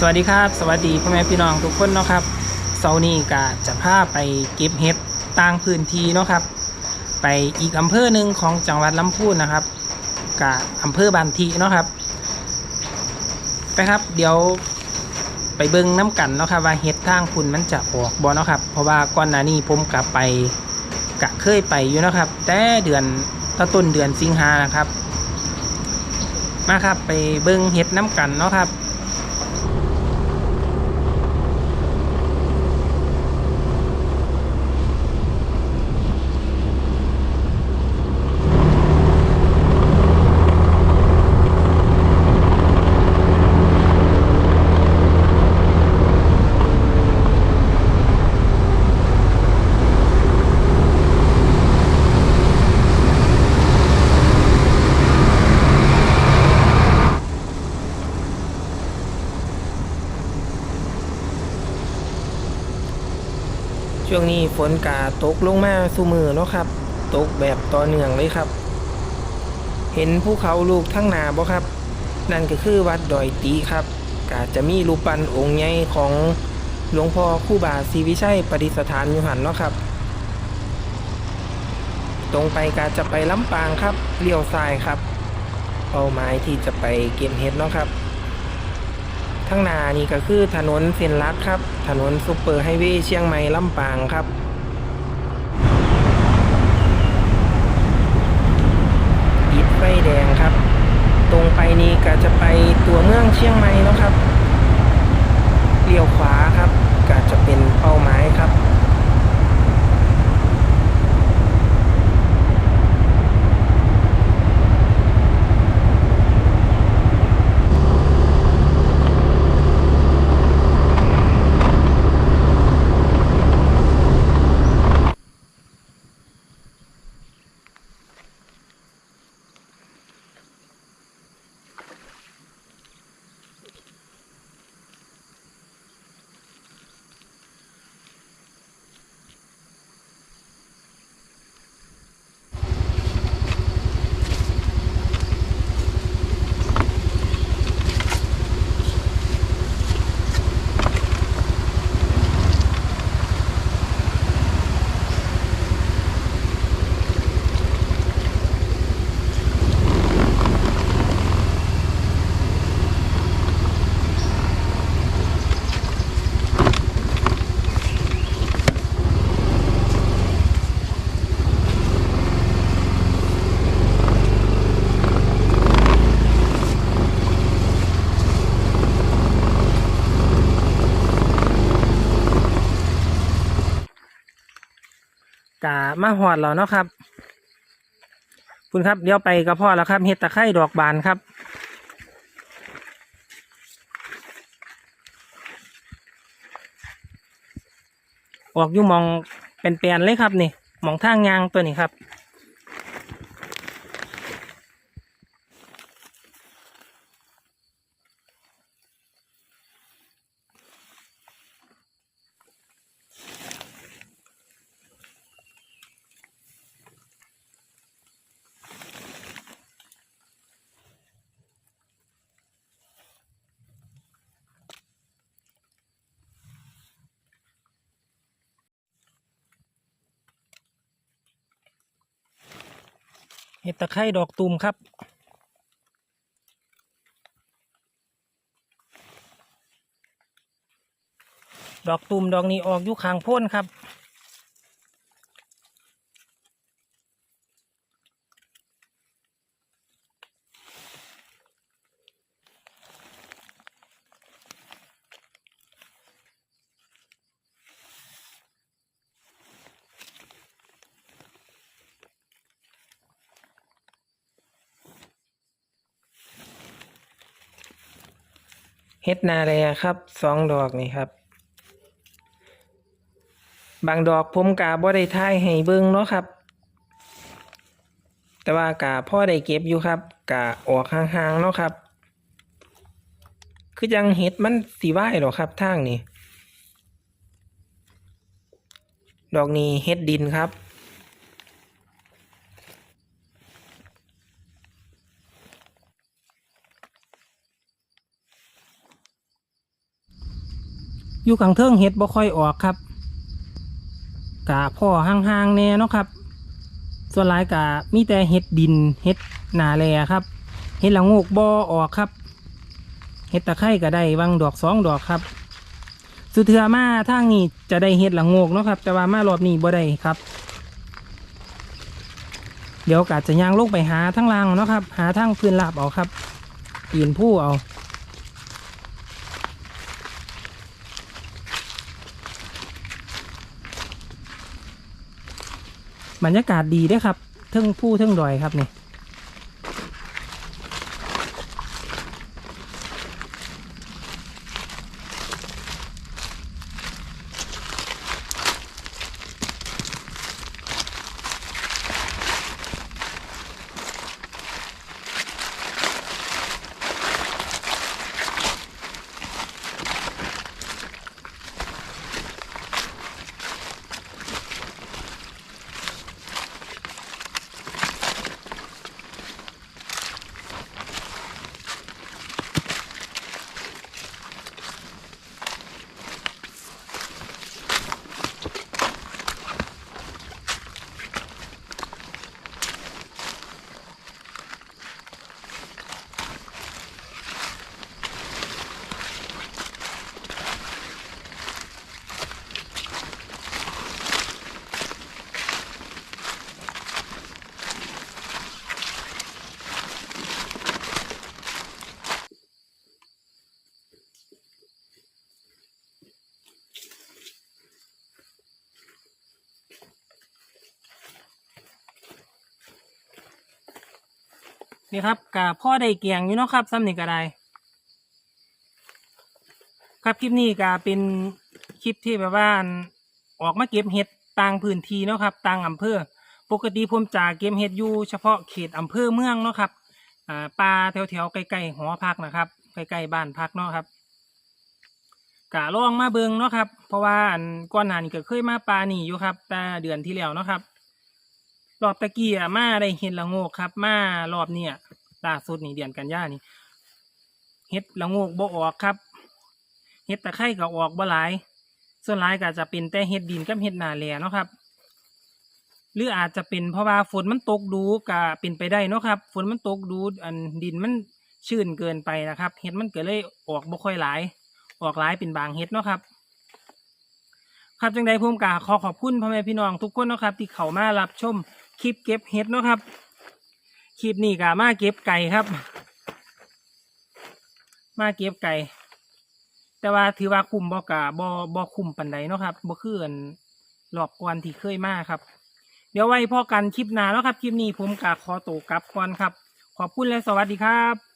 สวัสดีครับ สวัสดีพ่อแม่พี่น้องทุกคนเนาะครับเสาร์นี้ก็จะพาไปเก็บเห็ดต่างพื้นที่เนาะครับ ไปอีกอำเภอหนึ่งของจังหวัดลำพูนนะครับกับอำเภอบานทีเนาะครับ ไปครับเดี๋ยวไปเบิ้งน้ำกันเนาะครับว่าเห็ดทางคุณมันจะออกบ่เนาะครับ เพราะว่าก่อนหน้านี้ผมกลับไปกะเคยไปอยู่เนาะครับ แต่เดือนต,ต้นเดือนสิงหานะครับ มาครับไปเบิ้งเห็ดน้ำกันเนาะครับ ฝนกาตกลงมาสู่มือเนาะครับ ตกแบบต่อเนื่องเลยครับ เห็นภูเขาลูกทั้งนาบ่ครับ นั่นก็คือวัดดอยตีครับกาจะมีรูปปั้นองค์ใหญ่ของหลวงพ่อคู่บาศรีวิชัยปฏิสถานอยู่หันเนาะครับ ตรงไปกาจะไปลำปางครับเลี้ยวซ้ายครับเป้าหมายที่จะไปเก็บเห็ดเนาะครับข้งนานี่ก็คือถนนเส้นลักครับ ถนนซุปเปอร์ไฮเวย์เชียงใหม่ลำปางครับ ติดไฟ แดงครับ ตรงไปนี่ก็จะไปตัวเมืองเชียงใหม่นะครับเลี้ยวขวาครับก็จะเป็นเป้าหมายครับ กะมาหอดแล้วเนาะครับคุณครับเดี๋ยวไปกระเพาะแล้วครับเห็ดตะไคร่ดอกบานครับออกอยู่มองเป็นแปลนเลยครับนี่มองทางยางตัวนี้ครับ เห็ดตะไคร่ดอกตูมครับ ดอกตูมดอกนี้ออกอยู่ข้างพ้นครับ เฮ็ดนาแลครับสองดอกนี่ครับ บางดอกผมกาบ่ได้ท่ายให้เบิ่งเนาะครับ แต่ว่ากาพ่อได้เก็บอยู่ครับกาออกห่างๆเนาะครับ คือยังเฮ็ดมันสีว่ายหรอครับทางนี้ดอกนี้เฮ็ดดินครับ อยู่ข้างเทิงเห็ดบ่ค่อยออกครับกะพ่อห่างๆแน่เนาะครับ ส่วนหลายกะมีแต่เห็ดดินเห็ดหนาแลครับเห็ดละโงกบ่ออกครับเห็ดตะไคร่ก็ได้บางดอกสองดอกครับ สุเทือมาทางนี้จะได้เห็ดละโงกเนาะครับ แต่ว่ามารอบนี้บ่ได้ครับ เดี๋ยวกาจะย่างลงไปหาทั้งล่างเนาะครับ หาทั้งพื้นลาบเอาครับปีนผู้เอา บรรยากาศดีด้วยครับเทิงผู้เทิงดอยครับนี่ นี่ครับกะพ่อได้เกียงอยู่เนาะครับซ้ำนี่ก็ได้ ครับคลิปนี้ก็เป็นคลิปที่แบบว่าออกมาเก็บเห็ดต่างพื้นที่เนาะครับต่างอำเภอ ปกติผมจะเก็บเห็ดอยู่เฉพาะเขตอำเภอเมืองเนาะครับอ่าป่าแถวๆใกล้ๆหอพักนะครับใกล้ๆบ้านพักเนาะครับกะลองมาเบิงเนาะครับ เพราะว่าอันก่อนหน้านี้ก็เคยมาป่าหนีอยู่ครับ แต่เดือนที่แล้วเนาะครับ รอบตะกี้อะมาได้เห็ดละโงกครับ มารอบเนี้ยล่าสุดนี่เดือนกันยานี่เห็ดละโงกบ่ออกครับเห็ดตะไคร่ก็ออกบ่หลาย ส่วนหลายก็จะเป็นแต่เห็ดดินกับเห็ดหนาแหลเนาะครับ หรืออาจจะเป็นเพราะว่าฝนมันตกดูก็เป็นไปได้เนาะครับฝนมันตกดูอันดินมันชื้นเกินไปนะครับเห็ดมันก็เลยออกบ่ค่อยหลาย ออกหลายเป็นบางเห็ดเนาะครับครับจังใดผมกาขอขอบคุณพ่อแม่พี่น้องทุกคนเนาะครับ ที่เข้ามารับชม คลิปเก็บเห็ดเนาะครับ คลิปนี้กามาเก็บไก่ครับ มาเก็บไก่ แต่ว่าถือว่าคุมบ่กะบ่บ่คุมปันใดเนาะครับบ่คืออันรอกกวนที่เคยมาครับ เดี๋ยวไว้พอกันคลิปหน้าแล้วครับ คลิปนี้ผมกะขอตัวกลับก่อนครับ ขอบคุณและสวัสดีครับ